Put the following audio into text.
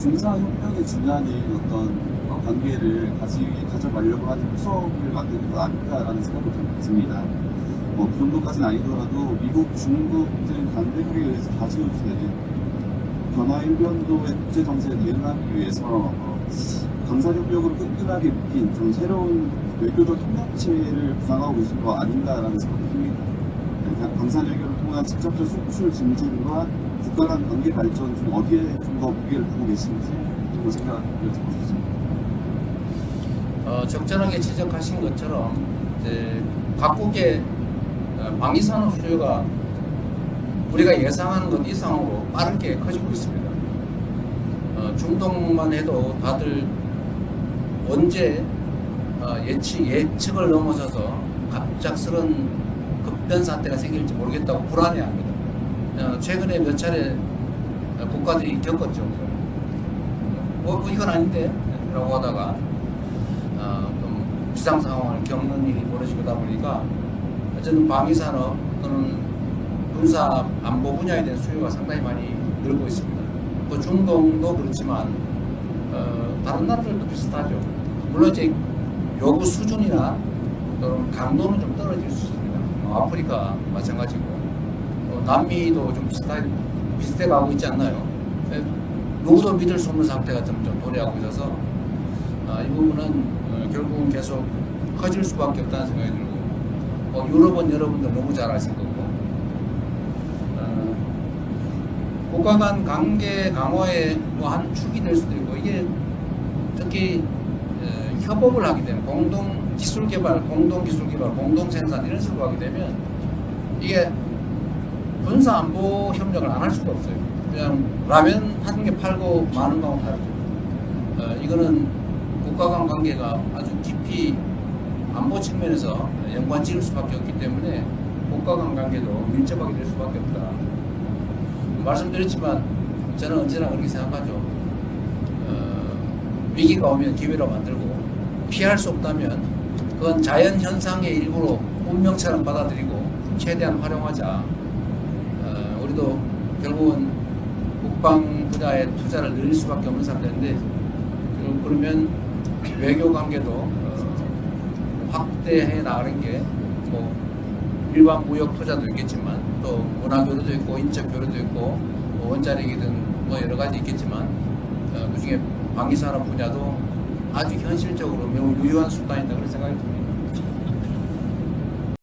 군사협력의 중요한 어떤 어, 관계를 가지, 가져가려고 하는 구석을 만드는 거 아닐까라는 생각도 좀 듭니다. 뭐, 그 정도까지는 아니더라도 미국, 중국 등 강대국에 의해서 가지고지되는 변화 일변도의 국제 정세에 대응하기 위해서 어, 강사협력으로 끈끈하게 묶인 좀 새로운 외교적 협력체를 구상하고 계신 거 아닌가라는 생각이 듭니다. 강- 강사외교를 통한 직접적 수출 증진과 국가 간 관계 발전 중 어디에 좀 더 무게를 두고 계신지 좀 생각을 여쭤보고 싶습니다. 어, 적절하게 지적하신 것처럼 이제 각국의 어, 방위 산업 수요가 우리가 예상하는 것 이상으로 빠르게 커지고 있습니다. 어, 중동만 해도 다들 언제 어, 예측 예측을 넘어서서 갑작스런 급변 사태가 생길지 모르겠다고 불안해합니다. 어, 최근에 몇 차례 어, 국가들이 겪었죠. 뭐, 뭐 이건 아닌데 라고 하다가 어, 좀 비상 상황을 겪는 일이 벌어지다 보니까 어쨌든 방위산업 또는 군사 안보 분야에 대한 수요가 상당히 많이 늘고 있습니다. 또 중동도 그렇지만 어, 다른 나라들도 비슷하죠. 물론 이제 요구 수준이나 또는 강도는 좀 떨어질 수 있습니다. 어, 아프리카 마찬가지고 또 남미도 좀 비슷하, 비슷해 가고 있지 않나요? 에, 누구도 믿을 수 없는 상태가 점점 도래하고 있어서 아, 이 부분은 어, 결국은 계속 커질 수밖에 없다는 생각이 들고 어, 유럽은 여러분들 너무 잘 아실 거고 어, 국가 간 관계 강화의 뭐 한 축이 될 수도 있고 이게 특히 어, 협업을 하게 되면 공동 기술 개발, 공동 기술 개발, 공동 생산 이런 식으로 하게 되면 이게 군사 안보 협력을 안 할 수가 없어요. 그냥 라면 한개 팔고 많은 거하고 다르죠. 어, 이거는 국가 간 관계가 아주 깊이 안보 측면에서 연관 지을 수밖에 없기 때문에 국가 간 관계도 밀접하게 될 수밖에 없다. 말씀드렸지만 저는 언제나 그렇게 생각하죠. 어, 위기가 오면 기회로 만들고 피할 수 없다면 그건 자연 현상의 일부로 운명처럼 받아들이고 최대한 활용하자. 결국은 국방 분야에 투자를 늘릴 수밖에 없는 상태인데 그러면 외교 관계도 어, 확대해 나가는 게 뭐 일반 무역 투자도 있겠지만 또 문화 교류도 있고 인적 교류도 있고 뭐 원자력이든 뭐 여러 가지 있겠지만 어, 그중에 방위 산업 분야도 아주 현실적으로 매우 유효한 수단이다 그런 생각이 듭니다.